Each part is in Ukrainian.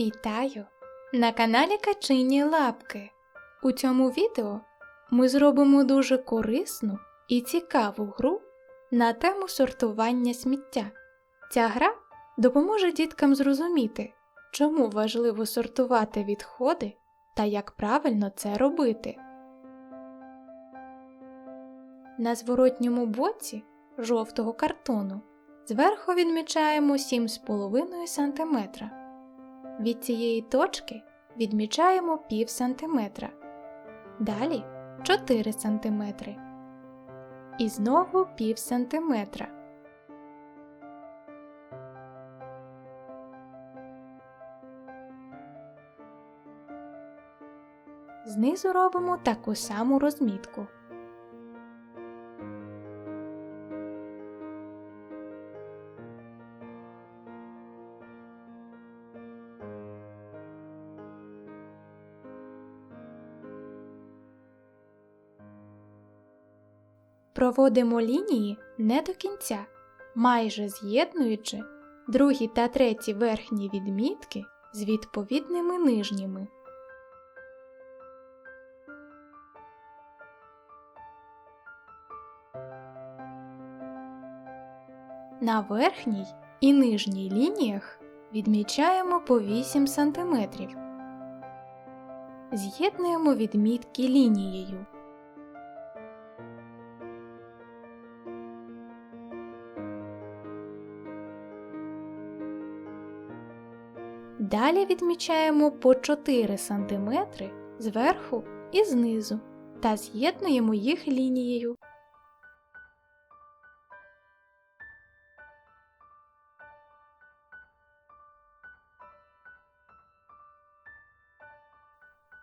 Вітаю! На каналі Качині Лапки. У цьому відео ми зробимо дуже корисну і цікаву гру на тему сортування сміття. Ця гра допоможе діткам зрозуміти, чому важливо сортувати відходи та як правильно це робити. На зворотньому боці жовтого картону зверху відмічаємо 7,5 см. Від цієї точки відмічаємо пів сантиметра. Далі 4 см. І знову пів сантиметра. Знизу робимо таку саму розмітку. Проводимо лінії не до кінця, майже з'єднуючи другі та треті верхні відмітки з відповідними нижніми. На верхній і нижній лініях відмічаємо по 8 см. З'єднуємо відмітки лінією. Далі відмічаємо по 4 см зверху і знизу та з'єднуємо їх лінією.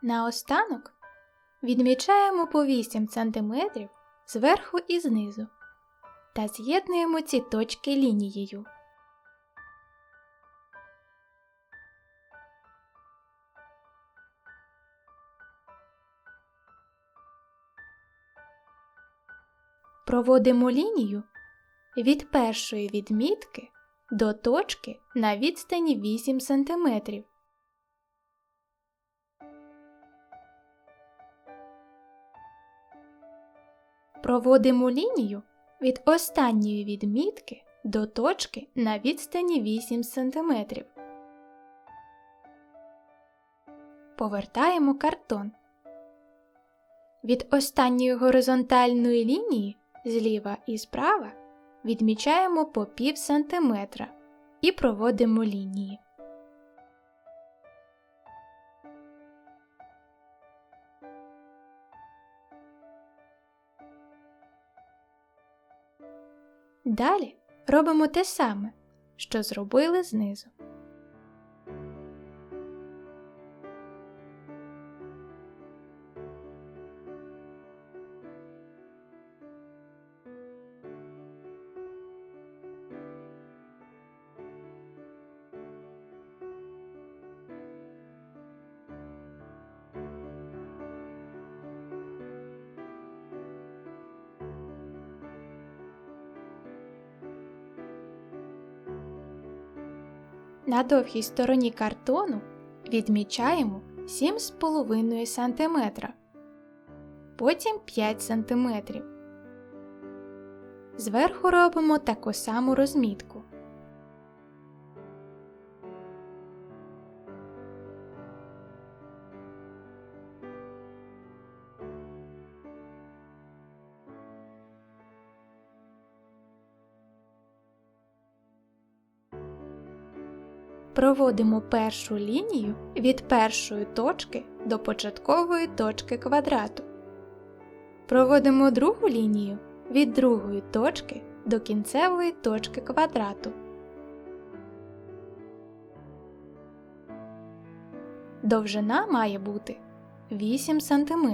Наостанок відмічаємо по 8 см зверху і знизу та з'єднуємо ці точки лінією. Проводимо лінію від першої відмітки до точки на відстані 8 см. Проводимо лінію від останньої відмітки до точки на відстані 8 см. Повертаємо картон. Від останньої горизонтальної лінії зліва і справа відмічаємо по пів сантиметра і проводимо лінії. Далі робимо те саме, що зробили знизу. На довгій стороні картону відмічаємо 7,5 см, потім 5 см. Зверху робимо таку саму розмітку. Проводимо першу лінію від першої точки до початкової точки квадрату. Проводимо другу лінію від другої точки до кінцевої точки квадрату. Довжина має бути 8 см.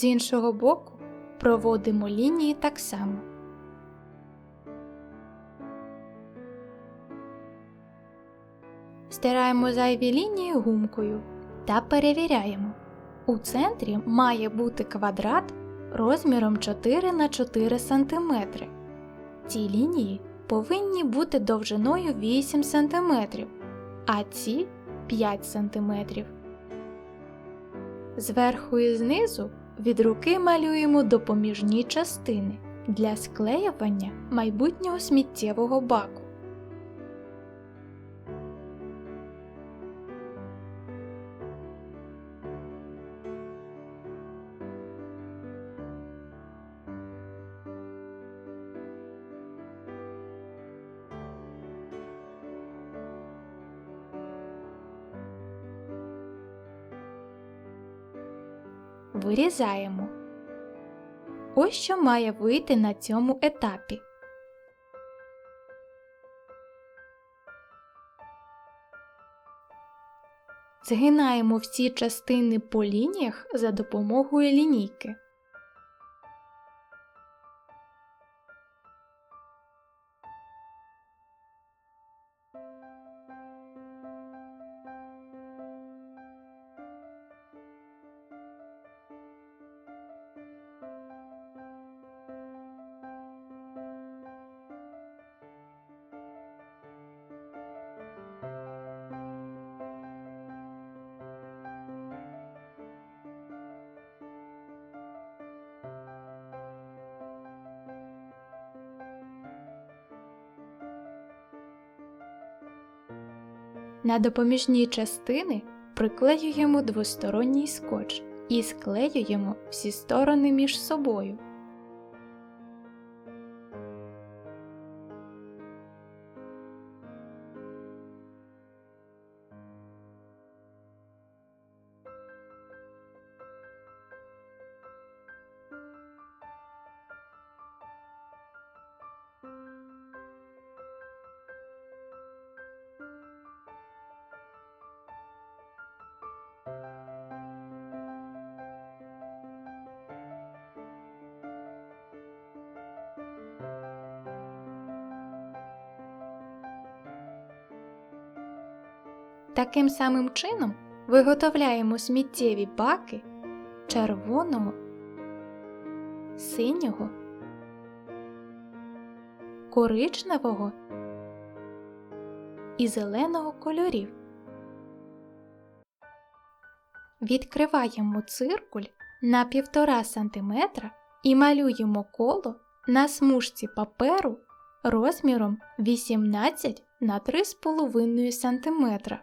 З іншого боку проводимо лінії так само. Стираємо зайві лінії гумкою та перевіряємо. У центрі має бути квадрат розміром 4 на 4 см. Ці лінії повинні бути довжиною 8 см, а ці 5 см. Зверху і знизу від руки малюємо допоміжні частини для склеювання майбутнього сміттєвого баку. Вирізаємо. Ось що має вийти на цьому етапі. Згинаємо всі частини по лініях за допомогою лінійки. На допоміжні частини приклеюємо двосторонній скотч і склеюємо всі сторони між собою. Таким самим чином виготовляємо сміттєві баки червоного, синього, коричневого і зеленого кольорів. Відкриваємо циркуль на 1,5 см і малюємо коло на смужці паперу розміром 18 на 3,5 см.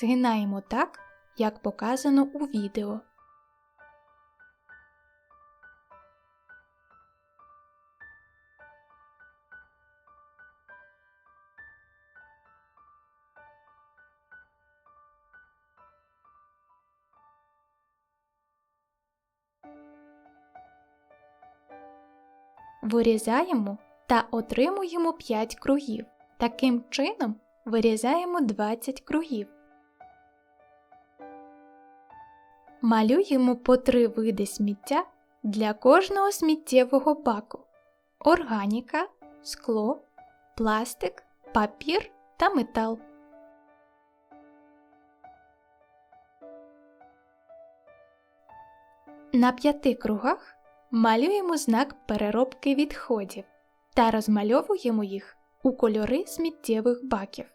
Згинаємо так, як показано у відео. Вирізаємо та отримуємо 5 кругів. Таким чином вирізаємо 20 кругів. Малюємо по три види сміття для кожного сміттєвого баку: органіка, скло, пластик, папір та метал. На п'яти кругах малюємо знак переробки відходів та розмальовуємо їх у кольори сміттєвих баків.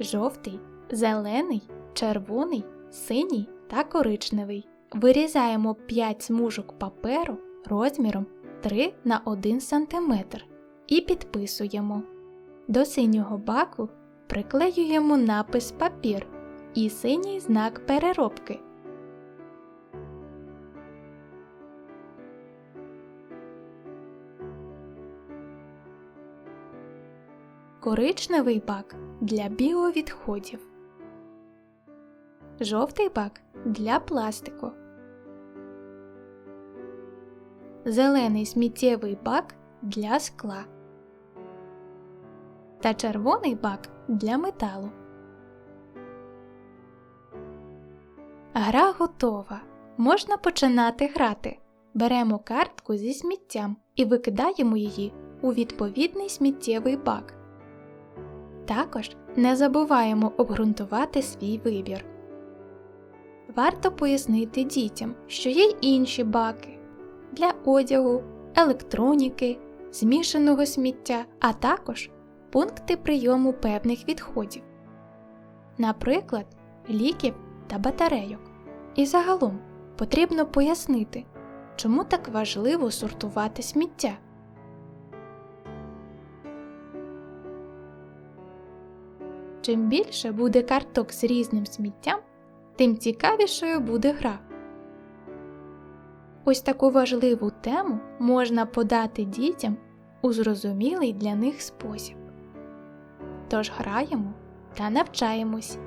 Жовтий, зелений, червоний, синій та коричневий. Вирізаємо 5 смужок паперу розміром 3 на 1 см і підписуємо. До синього баку приклеюємо напис папір і синій знак переробки. коричневий бак для біовідходів, жовтий бак для пластику, зелений сміттєвий бак для скла та червоний бак для металу. Гра готова. Можна починати грати. Беремо картку зі сміттям і викидаємо її у відповідний сміттєвий бак. Також не забуваємо обґрунтувати свій вибір. Варто пояснити дітям, що є інші баки для одягу, електроніки, змішаного сміття, а також пункти прийому певних відходів, наприклад, ліків та батарейок. І загалом потрібно пояснити, чому так важливо сортувати сміття. Чим більше буде карток з різним сміттям, тим цікавішою буде гра. Ось таку важливу тему можна подати дітям у зрозумілий для них спосіб. Тож граємо та навчаємось.